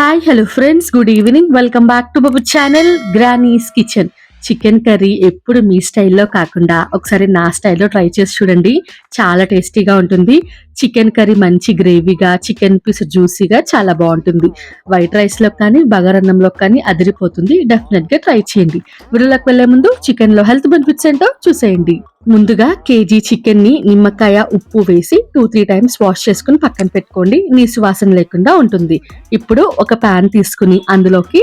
Hi hello friends good evening welcome back to Babu channel grannies kitchen chicken curry ఎప్పుడు మీ స్టైల్లో కాకుండా ఒకసారి నా స్టైల్లో ట్రై చేసి చూడండి. చాలా టేస్టీగా ఉంటుంది. చికెన్ కర్రీ మంచి గ్రేవీగా చికెన్ పీస్ జ్యూసీగా చాలా బాగుంటుంది. వైట్ రైస్లో కానీ బగారన్నంలో కానీ అదిరిపోతుంది. డెఫినెట్గా ట్రై చేయండి. వీడియోలోకి వెళ్ళే ముందు చికెన్లో హెల్త్ బెనిఫిట్స్ ఏంటో చూసేయండి. ముందుగా కేజీ చికెన్ని నిమ్మకాయ ఉప్పు వేసి టూ త్రీ టైమ్స్ వాష్ చేసుకుని పక్కన పెట్టుకోండి. నీసు వాసన లేకుండా ఉంటుంది. ఇప్పుడు ఒక ప్యాన్ తీసుకుని అందులోకి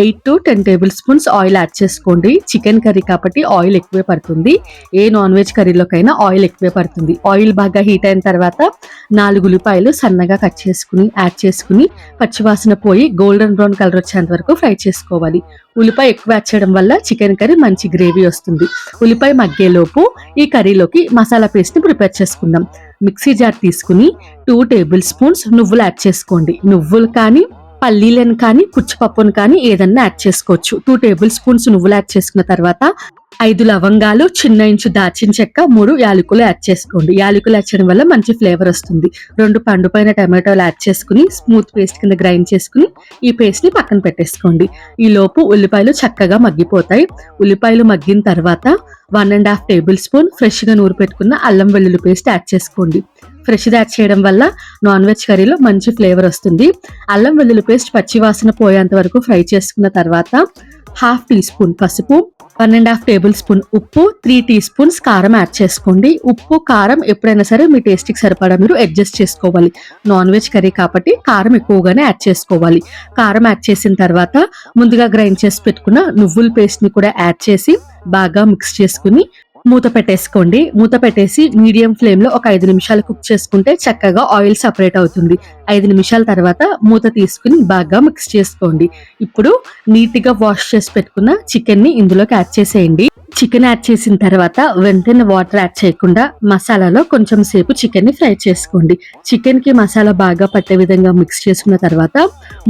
eight to ten tablespoons oil add చేసుకోండి. చికెన్ కర్రీ కాబట్టి ఆయిల్ ఎక్కువే పడుతుంది. ఏ నాన్ వెజ్ కర్రీలోకైనా ఆయిల్ ఎక్కువే పడుతుంది. ఆయిల్ బాగా హీట్ అయిన తర్వాత నాలుగు ఉల్లిపాయలు సన్నగా కట్ చేసుకుని యాడ్ చేసుకుని పచ్చివాసన పోయి గోల్డెన్ బ్రౌన్ కలర్ వచ్చేంత వరకు ఫ్రై చేసుకోవాలి. ఉల్లిపాయ ఎక్కువ యాడ్ చేయడం వల్ల చికెన్ కర్రీ మంచి గ్రేవీ వస్తుంది. ఉల్లిపాయ మగ్గేలోపు ఈ కర్రీలోకి మసాలా పేస్ట్ని ప్రిపేర్ చేసుకుందాం. మిక్సీ జార్ తీసుకుని టూ టేబుల్ స్పూన్స్ నువ్వులు యాడ్ చేసుకోండి. నువ్వులు కానీ పల్లీలను కానీ కుచ్చిపప్పును కానీ ఏదన్నా యాడ్ చేసుకోవచ్చు. టూ టేబుల్ స్పూన్స్ నువ్వులు యాడ్ చేసుకున్న తర్వాత ఐదు లవంగాలు చిన్న ఇంచు దాచిన చెక్క మూడు యాలకులు యాడ్ చేసుకోండి. యాలకులు యాడ్ చేయడం వల్ల మంచి ఫ్లేవర్ వస్తుంది. రెండు పండుపైన టమాటోలు యాడ్ చేసుకుని స్మూత్ పేస్ట్ కింద గ్రైండ్ చేసుకుని ఈ పేస్ట్ని పక్కన పెట్టేసుకోండి. ఈ లోపు ఉల్లిపాయలు చక్కగా మగ్గిపోతాయి. ఉల్లిపాయలు మగ్గిన తర్వాత one and half tablespoon ఫ్రెష్గా నూరు పెట్టుకున్న అల్లం వెల్లుల్లి పేస్ట్ యాడ్ చేసుకోండి. ఫ్రెష్ యాడ్ చేయడం వల్ల నాన్ వెజ్ కర్రీలో మంచి ఫ్లేవర్ వస్తుంది. అల్లం వెల్లుల్లి పేస్ట్ పచ్చి వాసన పోయేంత వరకు ఫ్రై చేసుకున్న తర్వాత హాఫ్ టీ స్పూన్ పసుపు one and half tablespoon ఉప్పు త్రీ టీ స్పూన్స్ కారం యాడ్ చేసుకోండి. ఉప్పు కారం ఎప్పుడైనా సరే మీ టేస్ట్కి సరిపడా మీరు అడ్జస్ట్ చేసుకోవాలి. నాన్ వెజ్ కర్రీ కాబట్టి కారం ఎక్కువగానే యాడ్ చేసుకోవాలి. కారం యాడ్ చేసిన తర్వాత ముందుగా గ్రైండ్ చేసి పెట్టుకున్న నువ్వుల పేస్ట్ని కూడా యాడ్ చేసి బాగా మిక్స్ చేసుకుని మూత పెట్టేసుకోండి. మూత పెట్టేసి మీడియం ఫ్లేమ్లో ఒక ఐదు నిమిషాలు కుక్ చేసుకుంటే చక్కగా ఆయిల్ సపరేట్ అవుతుంది. ఐదు నిమిషాల తర్వాత మూత తీసుకుని బాగా మిక్స్ చేసుకోండి. ఇప్పుడు నీట్గా వాష్ చేసి పెట్టుకున్న చికెన్ని ఇందులోకి యాడ్ చేసేయండి. చికెన్ యాడ్ చేసిన తర్వాత వెంటనే వాటర్ యాడ్ చేయకుండా మసాలాలో కొంచెం సేపు చికెన్ని ఫ్రై చేసుకోండి. చికెన్కి మసాలా బాగా పట్టే విధంగా మిక్స్ చేసుకున్న తర్వాత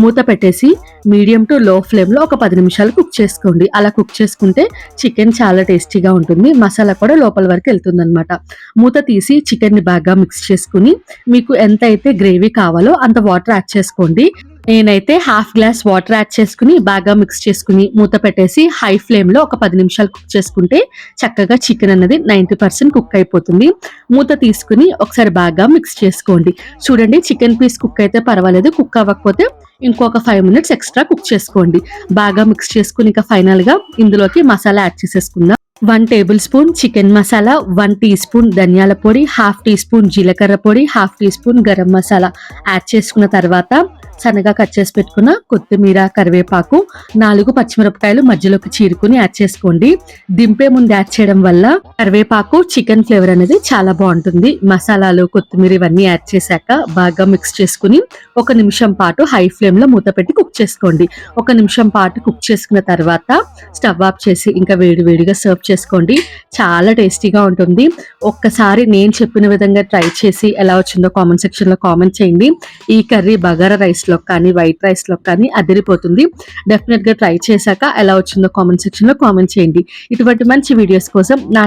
మూత పెట్టేసి మీడియం టు లో ఫ్లేమ్లో ఒక పది నిమిషాలు కుక్ చేసుకోండి. అలా కుక్ చేసుకుంటే చికెన్ చాలా టేస్టీగా ఉంటుంది. మసాలా కూడా లోపల వరకు వెళ్తుంది అనమాట మూత తీసి చికెన్ని బాగా మిక్స్ చేసుకుని మీకు ఎంత అయితే గ్రేవీ కావాలో అంత వాటర్ యాడ్ చేసుకోండి. నేనైతే హాఫ్ గ్లాస్ వాటర్ యాడ్ చేసుకుని బాగా మిక్స్ చేసుకుని మూత పెట్టేసి హై ఫ్లేమ్లో ఒక పది నిమిషాలు కుక్ చేసుకుంటే చక్కగా చికెన్ అనేది నైంటీ పర్సెంట్ కుక్ అయిపోతుంది. మూత తీసుకుని ఒకసారి బాగా మిక్స్ చేసుకోండి. చూడండి చికెన్ పీస్ కుక్ అయితే పర్వాలేదు కుక్ అవ్వకపోతే ఇంకొక ఫైవ్ మినిట్స్ ఎక్స్ట్రా కుక్ చేసుకోండి. బాగా మిక్స్ చేసుకుని ఇంకా ఫైనల్గా ఇందులోకి మసాలా యాడ్ చేసేసుకుందాం. One tablespoon chicken masala one teaspoon ధనియాల పొడి హాఫ్ టీ స్పూన్ జీలకర్ర పొడి half teaspoon garam masala add చేసుకున్న తర్వాత సన్నగా కట్ చేసి పెట్టుకున్న కొత్తిమీర కరివేపాకు నాలుగు పచ్చిమిరపకాయలు మధ్యలోకి చీరుకుని యాడ్ చేసుకోండి. దింపే ముందు యాడ్ చేయడం వల్ల కరివేపాకు చికెన్ ఫ్లేవర్ అనేది చాలా బాగుంటుంది. మసాలాలు కొత్తిమీర ఇవన్నీ యాడ్ చేశాక బాగా మిక్స్ చేసుకుని ఒక నిమిషం పాటు హై ఫ్లేమ్లో మూత పెట్టి కుక్ చేసుకోండి. ఒక నిమిషం పాటు కుక్ చేసుకున్న తర్వాత స్టవ్ ఆఫ్ చేసి ఇంకా వేడి వేడిగా సర్వ్ చేసుకోండి. చాలా టేస్టీగా ఉంటుంది. ఒక్కసారి నేను చెప్పిన విధంగా ట్రై చేసి ఎలా వచ్చిందో కామెంట్ సెక్షన్లో కామెంట్ చేయండి. ఈ కర్రీ బగారా రైస్లో కానీ వైట్ రైస్లో కానీ అదిరిపోతుంది. డెఫినెట్గా ట్రై చేశాక ఎలా వచ్చిందో కామెంట్ సెక్షన్లో కామెంట్ చేయండి. ఇటువంటి మంచి వీడియోస్ కోసం నా